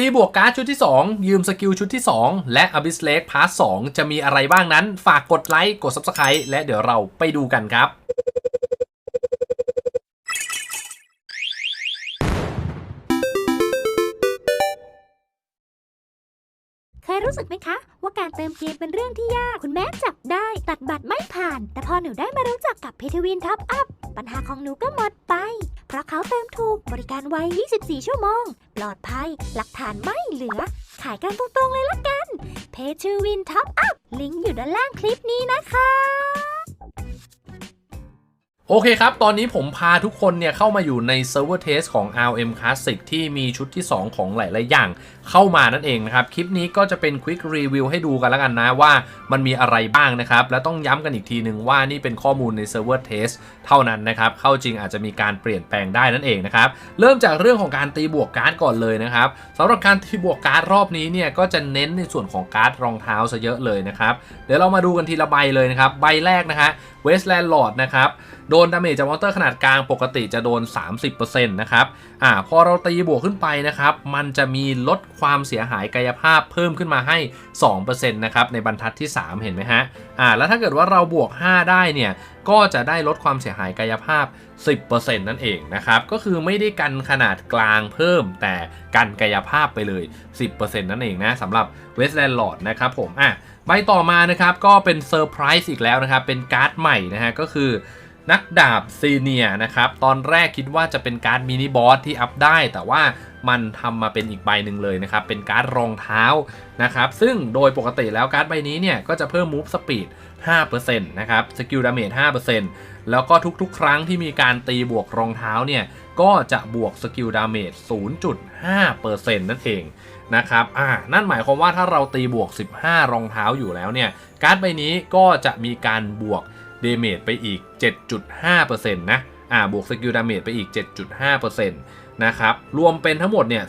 ตีบวกการ์ดชุดที่ 2 ยืมสกิลชุดที่ 2 และ Abyss Lake Part 2 จะมีอะไรบ้างนั้น ฝากกดไลค์ กด Subscribe และเดี๋ยวเราไปดูกันครับเคยรู้สึกไหมคะ ว่าการเติมเกมเป็นเรื่องที่ยาก คุณแม่จับได้ตัดบัตรไม่ผ่าน แต่พอหนูได้มารู้จักกับพีทวินท็อปอัพปัญหาของหนูก็หมดไป เพราะเขาเติมถูกบริการไว 24 ชั่วโมง ปลอดภัย หลักฐานไม่เหลือ ขายกันตรงๆเลยละกัน เพทวินท็อปอัพลิงก์อยู่ด้านล่างคลิปนี้นะคะ โอเคครับ ตอนนี้ผมพาทุกคนเนี่ยเข้ามาอยู่ในเซิร์ฟเวอร์เทสของ RM Classic ที่มีชุดที่ 2 ของหลาย ๆ อย่างเข้ามานั่นเองนะครับ คลิปนี้ก็จะเป็นควิกรีวิวให้ดูกันแล้วกันนะว่ามันมีอะไรบ้างนะครับ และต้องย้ำกันอีกทีหนึ่งว่านี่เป็นข้อมูลในเซิร์ฟเวอร์เทสเท่านั้นนะครับ เข้าจริงอาจจะมีการเปลี่ยนแปลงได้นั่นเองนะครับ เริ่มจากเรื่องของการตีบวกการ์ดก่อนเลยนะครับสำหรับการตีบวกการ์ดรอบนี้เนี่ยก็จะเน้นในส่วนของการ์ดรองเท้าซะเยอะเลยนะครับเดี๋ยวเรามาดูกันทีละใบเลยนะครับใบแรกนะฮะ Westland Lord นะครับโดนดาเมจจากมอนสเตอร์ขนาดกลางปกติจะโดน 30%นะครับอ่าพอเราตีบวกขึ้นไปนะครับ มันจะมีลดความเสียหายกายภาพเพิ่มขึ้นมาให้ 2%นะครับในบรรทัดที่ 3 เห็นไหมฮะอ่าแล้วถ้าเกิดว่าเราบวก 5 ได้เนี่ยก็จะได้ลดความเสียหายกายภาพ 10%นั่นเองนะครับ ก็คือไม่ได้กันขนาดกลางเพิ่ม แต่กันกายภาพไปเลย 10%นั่นเองนะสำหรับ Westland Lord นะครับผมอะใบต่อมานะครับก็เป็นเซอร์ไพรส์อีกแล้วนะครับ เป็นการ์ดใหม่นะฮะก็คือ นักดาบซีเนียนะครับ ตอนแรกคิดว่าจะเป็นการ์ดมินิบอสที่อัพได้ แต่ว่ามันทำมาเป็นอีกใบหนึ่งเลยนะครับ เป็นการ์ดรองเท้านะครับ ซึ่งโดยปกติแล้วการ์ดใบนี้เนี่ย ก็จะเพิ่มมูฟสปีด5%นะครับสกิลดาเมจ5%แล้วก็ทุกๆ ครั้งที่มีการตีบวกรองเท้าเนี่ย ก็จะบวกสกิลดาเมจ0.5%นั่นเองนะครับ อ่า นั่นหมายความว่าถ้าเราตีบวก 15 รองเท้าอยู่แล้วเนี่ย การ์ดใบนี้ก็จะมีการบวก เดเมจไปอีก 7.5%นะอ่าบวกสกิลดาเมจไปอีก 7.5%นะครับ รวมเป็นทั้งหมดเนี่ย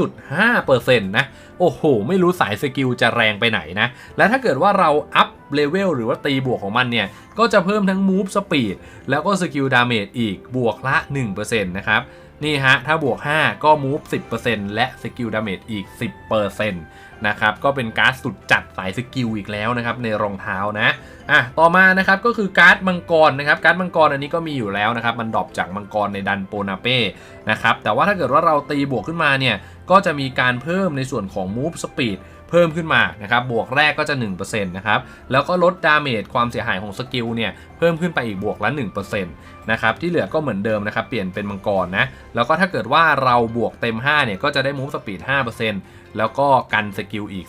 12.5%นะ โอ้โห ไม่รู้สายสกิลจะแรงไปไหนนะ และถ้าเกิดว่าเราอัพเลเวลหรือว่าตีบวกของมันเนี่ย ก็จะเพิ่มทั้ง Move Speed แล้วก็สกิลดาเมจอีกบวกละ 1%นะครับ นี่ฮะ ถ้าบวก 5 ก็ move 10%และสกิลดาเมจอีก 10%น นะครับก็เป็นการ์ดสุดจัดสายสกิลอีกแล้วนะครับในรองเท้านะอะต่อมานะครับก็คือการ์ดมังกรนะครับการ์ดมังกรอันนี้ก็มีอยู่แล้วนะครับมันดรอปจากมังกรในดันโปนาเป้นะครับแต่ว่าถ้าเกิดว่าเราตีบวกขึ้นมาเนี่ยก็จะมีการเพิ่มในส่วนของ move speed เพิ่มขึ้นมานะครับบวกแรกก็จะ1%นะครับแล้วก็ลดดาเมจความเสียหายของสกิลเนี่ยเพิ่มขึ้นไปอีกบวกละ1%นะครับที่เหลือก็เหมือนเดิมนะครับเปลี่ยนเป็นมังกรนะแล้วก็ถ้าเกิดว่าเราบวกเต็ม5เนี่ยก็จะได้มูฟสปีด5%แล้วก็กันสกิลอีก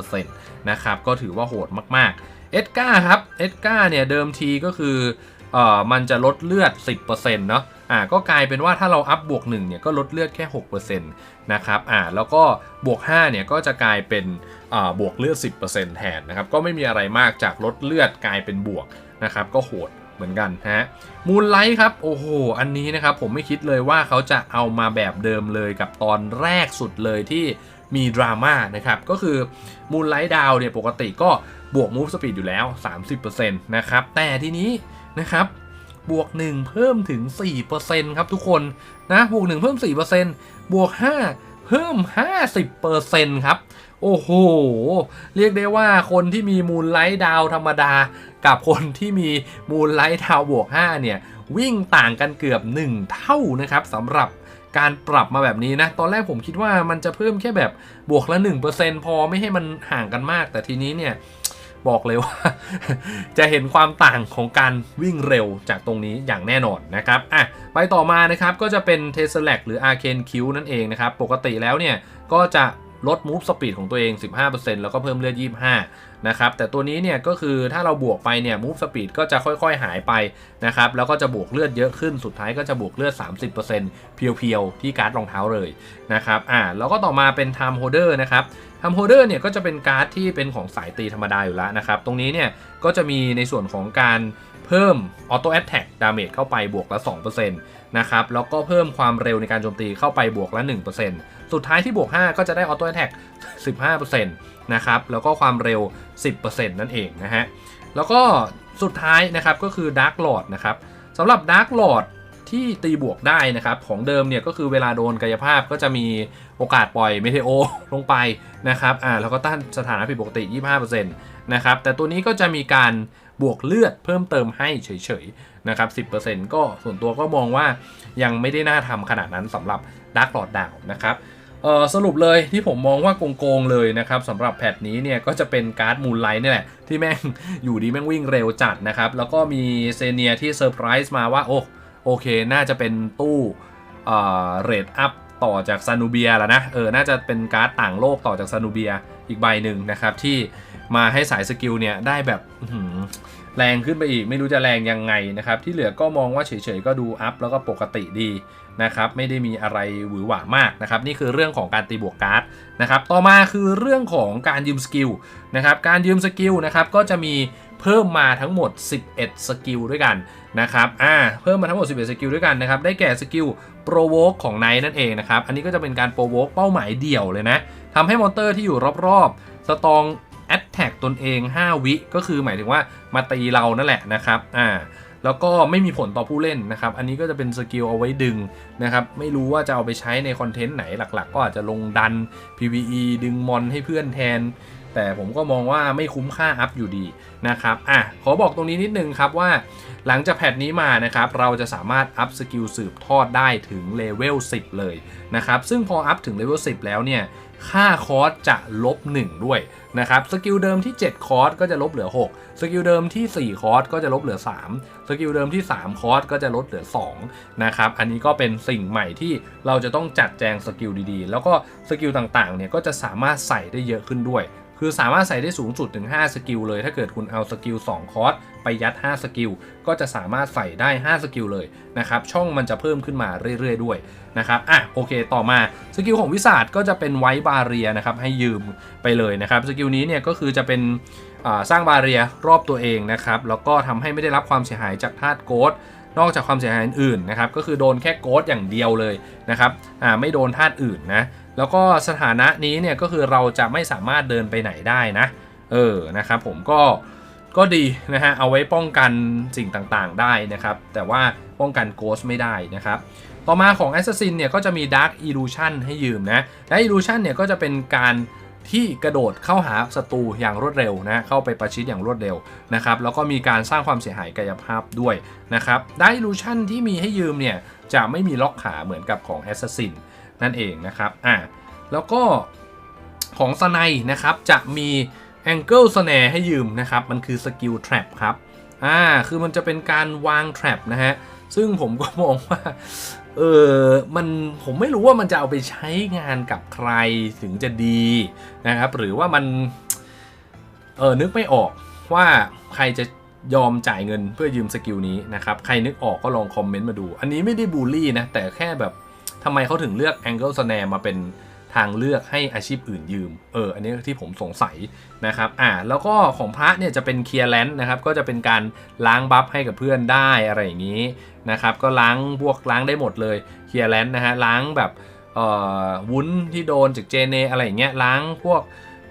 15%นะครับก็ถือว่าโหดมากๆเอ็ดก้าครับเอ็ดก้าเนี่ยเดิมทีก็คือเอ่อมันจะลดเลือด 10%เนาะ อ่าก็กลายเป็นว่าถ้าเราอัพบวก1เนี่ยก็ลดเลือดแค่6%นะครับอ่าแล้วก็บวก5เนี่ยก็จะกลายเป็นอ่าบวกเลือด 10%แทนนะครับก็ไม่มีอะไรมากจากลดเลือดกลายเป็นบวกนะครับก็โหดเหมือนกันฮะมูนไลท์ครับโอ้โหอันนี้นะครับผมไม่คิดเลยว่าเขาจะเอามาแบบเดิมเลยกับตอนแรกสุดเลยที่มีดราม่านะครับก็คือมูนไลท์ดาวเนี่ยปกติก็บวกมูฟสปีดอยู่แล้ว 30%นะครับแต่ทีนี้นะครับ บวก 1 เพิ่มถึง 4%ครับทุกคนนะบวก 1 เพิ่ม 4%บวก 5 เพิ่ม 50%ครับ โอ้โห เรียกได้ว่าคนที่มีมูลไลท์ดาวธรรมดา กับคนที่มีมูลไลท์ดาวบวก 5 เนี่ย วิ่งต่างกันเกือบ 1 เท่านะครับสำหรับการปรับมาแบบนี้นะ ตอนแรกผมคิดว่ามันจะเพิ่มแค่แบบบวกละ 1%พอไม่ให้มันห่างกันมาก แต่ทีนี้เนี่ย บอกเลยว่า จะเห็นความต่างของการวิ่งเร็วจากตรงนี้อย่างแน่นอนนะครับอะไปต่อมานะครับก็จะเป็น t e s l a c หรือ Arcane Q นั่นเองนะครับ ปกติแล้วเนี่ยก็จะลด Move Speed ของตัวเอง 15%แล้วก็เพิ่มเลือด 25 นะครับ แต่ตัวนี้เนี่ยก็คือถ้าเราบวกไปเนี่ย Move Speed ก็จะค่อยๆหายไปนะครับ แล้วก็จะบวกเลือดเยอะขึ้น สุดท้ายก็จะบวกเลือด 30%เพียวๆ ที่การ์ดรองเท้าเลยนะครับ อ่า แล้วก็ต่อมาเป็น Time Holder นะครับ ทำโฮเดอร์เนี่ยก็จะเป็นการ์ดที่เป็นของสายตีธรรมดาอยู่แล้วนะครับ ตรงนี้เนี่ยก็จะมีในส่วนของการเพิ่มออโต้แอตแทกดาเมจเข้าไปบวกละ 2%นะครับ แล้วก็เพิ่มความเร็วในการโจมตีเข้าไปบวกละ 1%สุดท้ายที่บวก 5 ก็จะได้ออโต้แอตแทก15%นะครับ แล้วก็ความเร็ว 10%นั่นเองนะฮะ แล้วก็สุดท้ายนะครับก็คือ Dark Lord นะครับสำหรับ Dark Lord ท ที่ตีบวกได้นะครับ ของเดิมเนี่ยก็คือเวลาโดนกายภาพก็จะมีโอกาสปล่อยเมเทโอลงไปนะครับอ่าแล้วก็ต้านสถานะผิดปกติ 25%นะครับแต่ตัวนี้ก็จะมีการบวกเลือดเพิ่มเติมให้เฉยๆนะครับ 10%ก็ส่วนตัวก็มองว่ายังไม่ได้น่าทำขนาดนั้นสำหรับดักหลอดดาวนะครับเออสรุปเลยที่ผมมองว่าโกงๆเลยนะครับสำหรับแพทนี้เนี่ยก็จะเป็นการ์ดมูลไลท์นี่แหละ ที่แม่งอยู่ดีแม่งวิ่งเร็วจัดนะครับ แล้วก็มีเซเนียที่เซอร์ไพรส์มาว่า โอ้ โอเคน่าจะเป็นตู้เรทอัพต่อจากซานูเบียแล้วนะเออน่าจะเป็นการ์ดต่างโลกต่อจากซานูเบียอีกใบหนึ่งนะครับที่มาให้สายสกิลเนี่ยได้แบบแรงขึ้นไปอีกไม่รู้จะแรงยังไงนะครับ ที่เหลือก็มองว่าเฉยๆก็ดูอัพแล้วก็ปกติดีนะครับ ไม่ได้มีอะไรหวือหวามากนะครับ นี่คือเรื่องของการตีบวกการ์ดนะครับ ต่อมาคือเรื่องของการยืมสกิลนะครับ การยืมสกิลนะครับก็จะมี เพิ่มมาทั้งหมด 11 สกิลด้วยกันนะครับ อ่า เพิ่มมาทั้งหมด 11 สกิลด้วยกันนะครับ ได้แก่สกิลโปรโวกของไนท์นั่นเองนะครับ อันนี้ก็จะเป็นการโปรโวกเป้าหมายเดี่ยวเลยนะทำให้มอนเตอร์ที่อยู่รอบๆ สตองแอตแทกตนเอง 5 วิ ก็คือหมายถึงว่ามาตีเรานั่นแหละนะครับ อ่า แล้วก็ไม่มีผลต่อผู้เล่นนะครับ อันนี้ก็จะเป็นสกิลเอาไว้ดึงนะครับ ไม่รู้ว่าจะเอาไปใช้ในคอนเทนต์ไหนหลัก ๆ ก็อาจจะลงดัน PVE ดึงมอนให้เพื่อนแทน แต่ผมก็มองว่าไม่คุ้มค่าอัพอยู่ดีนะครับอะขอบอกตรงนี้นิดนึงครับว่า หลังจากแพทนี้มานะครับเราจะสามารถอัพสกิลสืบทอดได้ถึงเลเวล10 เลยนะครับซึ่งพออัพถึงเลเวล10 แล้วเนี่ยค่าคอร์สจะลบ 1 ด้วยนะครับสกิลเดิมที่ 7 คอร์สก็จะลบเหลือ 6 สกิลเดิมที่ 4 คอร์สก็จะลบเหลือ 3 สกิลเดิมที่ 3 คอร์สก็จะลดเหลือ2นะครับอันนี้ก็เป็นสิ่งใหม่ที่เราจะต้องจัดแจงสกิลดีๆ แล้วก็สกิลต่างๆเนี่ยก็จะสามารถใส่ได้เยอะขึ้นด้วย คือสามารถใส่ได้สูงสุดถึง 5 สกิลเลย ถ้าเกิดคุณเอาสกิล2คอร์สไปยัด 5 สกิล ก็จะสามารถใส่ได้ 5 สกิลเลยนะครับ ช่องมันจะเพิ่มขึ้นมาเรื่อยๆด้วยนะครับ อะโอเค ต่อมาสกิลของวิสาดก็จะเป็นไวบาเรียนะครับ ให้ยืมไปเลยนะครับ สกิลนี้เนี่ยก็คือจะเป็นสร้างบาเรียรอบตัวเองนะครับ แล้วก็ทำให้ไม่ได้รับความเสียหายจากธาตุโกดนอกจากความเสียหายอื่นๆนะครับ ก็คือโดนแค่โกดอย่างเดียวเลยนะครับ อ่า ไม่โดนธาตุอื่นนะ แล้วก็สถานะนี้เนี่ยก็คือเราจะไม่สามารถเดินไปไหนได้นะ เออนะครับผมก็ก็ดีนะฮะเอาไว้ป้องกันสิ่งต่างๆได้นะครับ แต่ว่าป้องกันโกสไม่ได้นะครับ ต่อมาของ Assassin เนี่ยก็จะมี Dark Illusion ให้ยืมนะ และ Illusion เนี่ยก็จะเป็นการที่กระโดดเข้าหาศัตรูอย่างรวดเร็วนะ เข้าไปประชิดอย่างรวดเร็วนะครับ แล้วก็มีการสร้างความเสียหายกายภาพด้วยนะครับ Dark Illusion ที่มีให้ยืมเนี่ยจะไม่มีล็อกขาเหมือนกับของ Assassin นั่นเองนะครับอ่าแล้วก็ของสไนนะครับจะมี Angle Snare ให้ยืมนะครับมันคือสกิล Trap ครับอ่าคือมันจะเป็นการวาง Trap นะฮะซึ่งผมก็มองว่าเออมันผมไม่รู้ว่ามันจะเอาไปใช้งานกับใครถึงจะดีนะครับ หรือว่ามันเออนึกไม่ออกว่าใครจะยอมจ่ายเงินเพื่อยืมสกิลนี้นะครับ ใครนึกออกก็ลองคอมเมนต์มาดู อันนี้ไม่ได้บูลลี่นะ แต่แค่แบบ ทำไมเขาถึงเลือก Angle Snare มาเป็นทางเลือกให้อาชีพอื่นยืม เออ อันนี้ที่ผมสงสัยนะครับ อ่า แล้วก็ของพระเนี่ยจะเป็นเคลียร์แลนด์นะครับ ก็จะเป็นการล้างบัฟให้กับเพื่อนได้อะไรอย่างนี้นะครับ ก็ล้างพวกล้างได้หมดเลยเคลียร์แลนด์นะฮะ ล้างแบบ เอ่อ วุ้นที่โดนจากเจเนอะไรอย่างเงี้ย ล้างพวก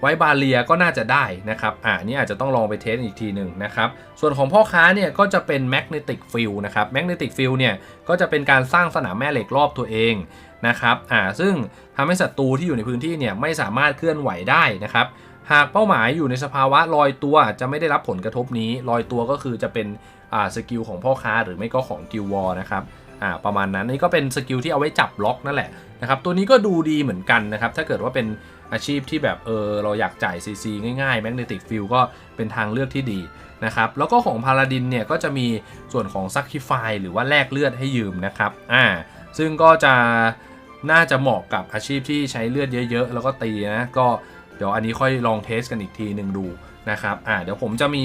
ไว้บาเลียก็น่าจะได้นะครับอ่านี่อาจจะต้องลองไปเทสอีกทีหนึ่งนะครับส่วนของพ่อค้าเนี่ยก็จะเป็น magnetic field นะครับ magnetic field เนี่ยก็จะเป็นการสร้างสนามแม่เหล็กรอบตัวเองนะครับอ่าซึ่งทำให้ศัตรูที่อยู่ในพื้นที่เนี่ยไม่สามารถเคลื่อนไหวได้นะครับหากเป้าหมายอยู่ในสภาวะลอยตัวจะไม่ได้รับผลกระทบนี้ลอยตัวก็คือจะเป็นอ่าสกิลของพ่อค้าหรือไม่ก็ของกิลวอร์นะครับอ่าประมาณนั้นนี่ก็เป็นสกิลที่เอาไว้จับล็อกนั่นแหละนะครับตัวนี้ก็ดูดีเหมือนกันนะครับถ้าเกิดว่าเป็น อาชีพที่แบบเออเราอยากจ่าย CC ง่ายๆ Magnetic Field ก็เป็นทางเลือกที่ดีนะครับ แล้วก็ของพา l าดินเนี่ยก็จะมีส่วนของ Sacrifice หรือว่าแลกเลือดให้ยืมนะครับอ่าซึ่งก็จะน่าจะเหมาะกับอาชีพที่ใช้เลือดเยอะๆ แล้วก็ตีนะก็เดี๋ยวอันนี้ค่อยลองเทสกันอีกทีหนึ่งดูนะครับอ่าเดี๋ยวผมจะมี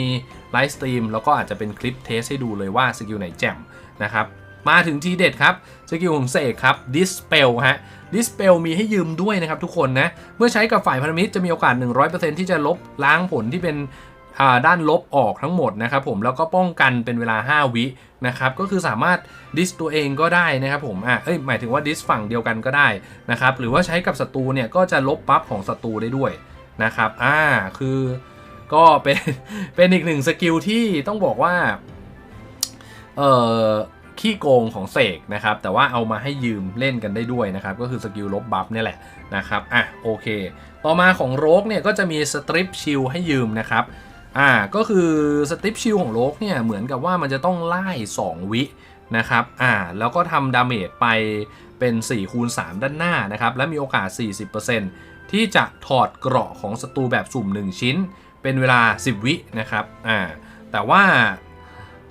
ไลฟ์สตรีมแล้วก็อาจจะเป็นคลิปเทสให้ดูเลยว่าสกิลไหนแจ่มนะครับ มาถึงทีเด็ดครับสกิลของเสกครับ Dispel ฮะ Dispel มีให้ยืมด้วยนะครับทุกคนนะ เมื่อใช้กับฝ่ายพันธมิตรจะมีโอกาส 100%ที่จะลบล้างผลที่เป็นอ่าด้านลบออกทั้งหมดนะครับผมแล้วก็ป้องกันเป็นเวลา 5 วินะครับก็คือสามารถดิสตัวเองก็ได้นะครับผมอะเอ้ยหมายถึงว่าดิสฝั่งเดียวกันก็ได้นะครับหรือว่าใช้กับศัตรูเนี่ยก็จะลบบัฟของศัตรูได้ด้วยนะครับอ่าคือก็เป็นเป็นอีกหนึ่งสกิลที่ต้องบอกว่าเอ่อ ขี้โกงของเสกนะครับ แต่ว่าเอามาให้ยืมเล่นกันได้ด้วยนะครับ ก็คือสกิลลบบัฟเนี่ยแหละนะครับ อะโอเค ต่อมาของโรกเนี่ยก็จะมีสตริปชิลให้ยืมนะครับ อ่าก็คือสตริปชิลของโรกเนี่ยเหมือนกับว่ามันจะต้องไล่2 วินะครับ อ่า แล้วก็ทำดาเมจไปเป็น4คูณ3ด้านหน้านะครับ และมีโอกาส 40%ที่จะถอดเกราะของศัตรูแบบสุ่ม 1 ชิ้น เป็นเวลา 10 วินะครับ อ่า แต่ว่า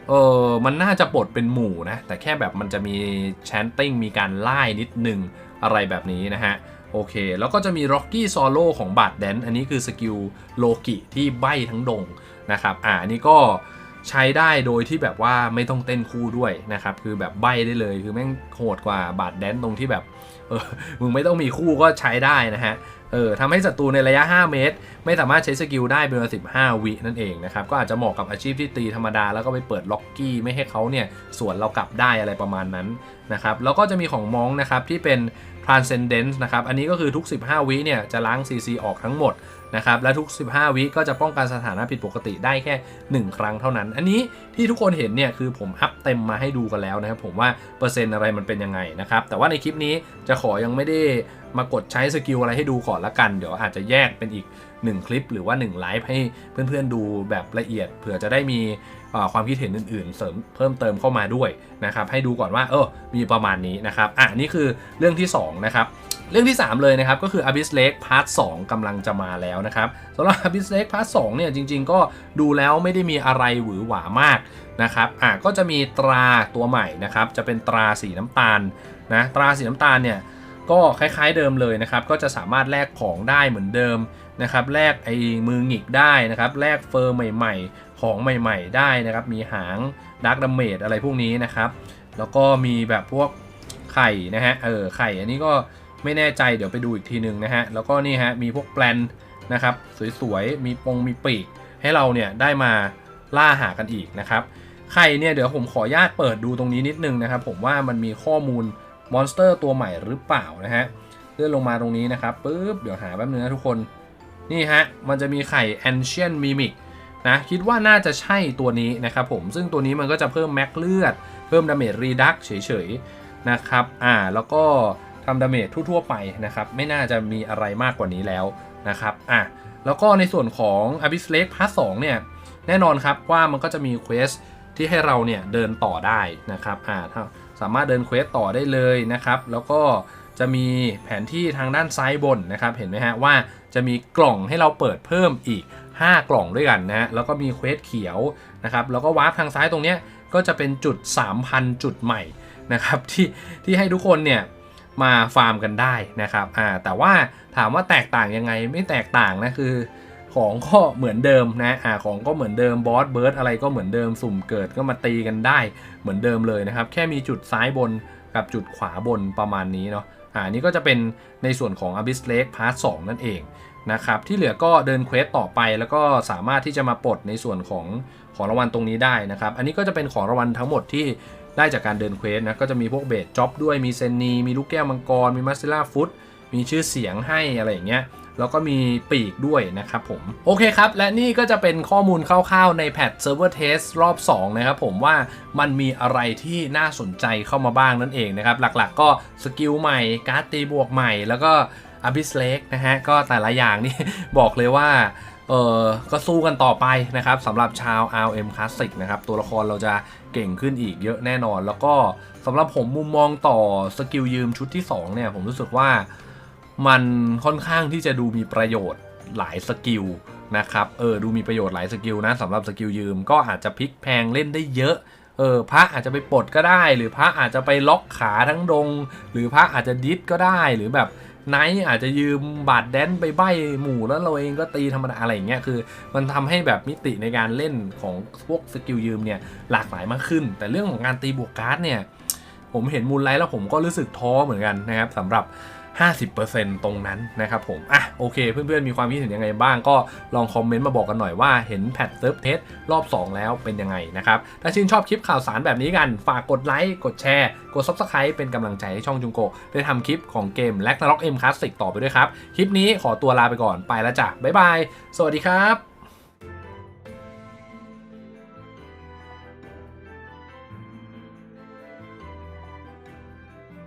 เออมันน่าจะปลดเป็นหมู่นะ แต่แค่แบบมันจะมีแชนติ้งมีการไล่นิดนึงอะไรแบบนี้นะฮะ โอเค แล้วก็จะมี Rocky Solo ของบาดแดน อันนี้คือสกิลโลกิที่ใบทั้งดงนะครับ อ่าอันนี้ก็ใช้ได้โดยที่แบบว่าไม่ต้องเต้นคู่ด้วยนะครับ คือแบบใบได้เลย คือแม่งโหดกว่าบาดแดนตรงที่แบบ เออ มึงไม่ต้องมีคู่ก็ใช้ได้นะฮะ เออทำให้ศัตรูในระยะ 5 เมตร ไม่สามารถใช้สกิลได้เป็นเวลา15 วินั่นเองนะครับ ก็อาจจะเหมาะกับอาชีพที่ตีธรรมดา แล้วก็ไปเปิดล็อกกี้ไม่ให้เขาเนี่ยสวนเรากลับได้อะไรประมาณนั้นนะครับแล้วก็จะมีของมองนะครับที่เป็น transcendence นะครับอันนี้ก็คือทุก 15 วิเนี่ยจะล้าง CC ออกทั้งหมด นะครับและทุก 15 วิก็จะป้องกันสถานะผิดปกติได้แค่ 1 ครั้งเท่านั้น อันนี้ที่ทุกคนเห็นเนี่ยคือผมอัพเต็มมาให้ดูกันแล้วนะครับผมว่าเปอร์เซ็นต์อะไรมันเป็นยังไงนะครับแต่ว่าในคลิปนี้จะขอยังไม่ได้มากดใช้สกิลอะไรให้ดูก่อนละกัน เดี๋ยวอาจจะแยกเป็นอีก 1 คลิป หรือว่า1ไลฟ์ให้เพื่อนๆดูแบบละเอียด เผื่อจะได้มีความคิดเห็นอื่นๆ เสริมเพิ่มเติมเข้ามาด้วยนะครับให้ดูก่อนว่าเออมีประมาณนี้นะครับอะนี่คือเรื่องที่สองนะครับ เรื่องที่ 3 เลยนะครับก็คือ Abyss Lake Part 2กำลังจะมาแล้วนะครับสำหรับ Abyss Lake Part 2เนี่ยจริงๆ ก็ดูแล้วไม่ได้มีอะไรหวือหวามากนะครับอะก็จะมีตราตัวใหม่นะครับจะเป็นตราสีน้ำตาลนะตราสีน้ำตาลเนี่ยก็คล้ายๆเดิมเลยนะครับก็จะสามารถแลกของได้เหมือนเดิมนะครับแลกไอ้มือหงิกได้นะครับแลกเฟอร์ใหม่ๆ ของใหม่ๆ ได้นะครับมีหางดักดัมเมจอะไรพวกนี้นะครับแล้วก็มีแบบพวกไข่นะฮะเออไข่อันนี้ก็ ไม่แน่ใจเดี๋ยวไปดูอีกทีหนึ่งนะฮะ แล้วก็นี่ฮะมีพวกแปลนนะครับสวยๆ มีปงมีปีก ให้เราเนี่ยได้มาล่าหากันอีกนะครับไข่เนี่ยเดี๋ยวผมขออนุญาตเปิดดูตรงนี้นิดนึงนะครับ ผมว่ามันมีข้อมูลมอนสเตอร์ตัวใหม่หรือเปล่านะฮะเลื่อนลงมาตรงนี้นะครับปุ๊บเดี๋ยวหาแป๊บนึงนะทุกคนนี่ฮะมันจะมีไข่ Ancient Mimic นะคิดว่าน่าจะใช่ตัวนี้นะครับผมซึ่งตัวนี้มันก็จะเพิ่มแม็กเลือด เพิ่มดาเมจรีดักเฉยๆนะครับอ่าแล้วก็ ทำดาเมจทั่วๆไปนะครับไม่น่าจะมีอะไรมากกว่านี้แล้วนะครับอะแล้วก็ในส่วนของ Abyss Lake Part 2เนี่ยแน่นอนครับว่ามันก็จะมีเควสที่ให้เราเนี่ยเดินต่อได้นะครับอ่าสามารถเดินเควสต่อได้เลยนะครับแล้วก็จะมีแผนที่ทางด้านซ้ายบนนะครับเห็นไหมฮะว่าจะมีกล่องให้เราเปิดเพิ่มอีก 5 กล่องด้วยกันนะฮะแล้วก็มีเควสเขียวนะครับแล้วก็วาร์ปทางซ้ายตรงเนี้ยก็จะเป็นจุด 3,000 จุดใหม่นะครับที่ที่ให้ทุกคนเนี่ย มาฟาร์มกันได้นะครับอ่าแต่ว่าถามว่าแตกต่างยังไงไม่แตกต่างนะคือ ของก็เหมือนเดิมนะอ่าของก็เหมือนเดิมบอสเบิร์ดอะไรก็เหมือนเดิมสุ่มเกิดก็มาตีกันได้เหมือนเดิมเลยนะครับ แค่มีจุดซ้ายบนกับจุดขวาบนประมาณนี้เนาะอ่านี่ก็จะเป็นในส่วนของ Abyss Lake Part 2 นั่นเองนะครับที่เหลือก็เดินเควสต่อไปแล้วก็สามารถที่จะมาปลดในส่วนของของรางวัลตรงนี้ได้นะครับ อันนี้ก็จะเป็นของรางวัลทั้งหมดที่ ได้จากการเดินเควสนะ ก็จะมีพวกเบสจ็อบด้วย มีเซนนี มีลูกแก้วมังกร มีมัสซิล่าฟุต มีชื่อเสียงให้อะไรอย่างเงี้ย แล้วก็มีปีกด้วยนะครับผม โอเคครับ และนี่ก็จะเป็นข้อมูลคร่าวๆในแพท Server Test รอบ 2 นะครับผมว่ามันมีอะไรที่น่าสนใจเข้ามาบ้างนั่นเองนะครับ หลักๆ ก็สกิลใหม่ การ์ดตีบวกใหม่ แล้วก็ Abyss Lake นะฮะ ก็แต่ละอย่างนี่บอกเลยว่า เออก็สู้กันต่อไปนะครับสำหรับชาว RM Classic นะครับ ตัวละครเราจะเก่งขึ้นอีกเยอะแน่นอน แล้วก็สำหรับผมมุมมองต่อสกิลยืมชุดที่ 2 เนี่ย ผมรู้สึกว่ามันค่อนข้างที่จะดูมีประโยชน์หลายสกิลนะครับเออดูมีประโยชน์หลายสกิลนะสำหรับสกิลยืมก็อาจจะพลิกแพงเล่นได้เยอะเออพระอาจจะไปปลดก็ได้ หรือพระอาจจะไปล็อกขาทั้งดง หรือพระอาจจะดิสก็ได้หรือแบบ ไนท์อาจจะยืมบาดแดนไปใบหมู่แล้วเราเองก็ตีธรรมดาอะไรอย่างเงี้ยคือ มันทำให้แบบมิติในการเล่นของพวกสกิลยืมเนี่ยหลากหลายมากขึ้น แต่เรื่องของการตีบวกการ์ดเนี่ยผมเห็นมูลไลท์แล้วผมก็รู้สึกท้อเหมือนกันนะครับสำหรับ 50%ตรงนั้นนะครับผม อะโอเค เพื่อนๆมีความคิดเห็นยังไงบ้างก็ลองคอมเมนต์มาบอกกันหน่อยว่าเห็นแพทเซิร์ฟเทสรอบ 2 แล้วเป็นยังไงนะครับ ถ้าชื่นชอบคลิปข่าวสารแบบนี้กัน ฝากกดไลค์กดแชร์กด Subscribe เป็นกำลังใจให้ช่องจุงโกได้ทำคลิปของเกมแล็กนาร็อกเอ็มคลาสสิกต่อไปด้วยครับ คลิปนี้ขอตัวลาไปก่อนไปแล้วจ้ะบ๊ายบาย สวัสดีครับ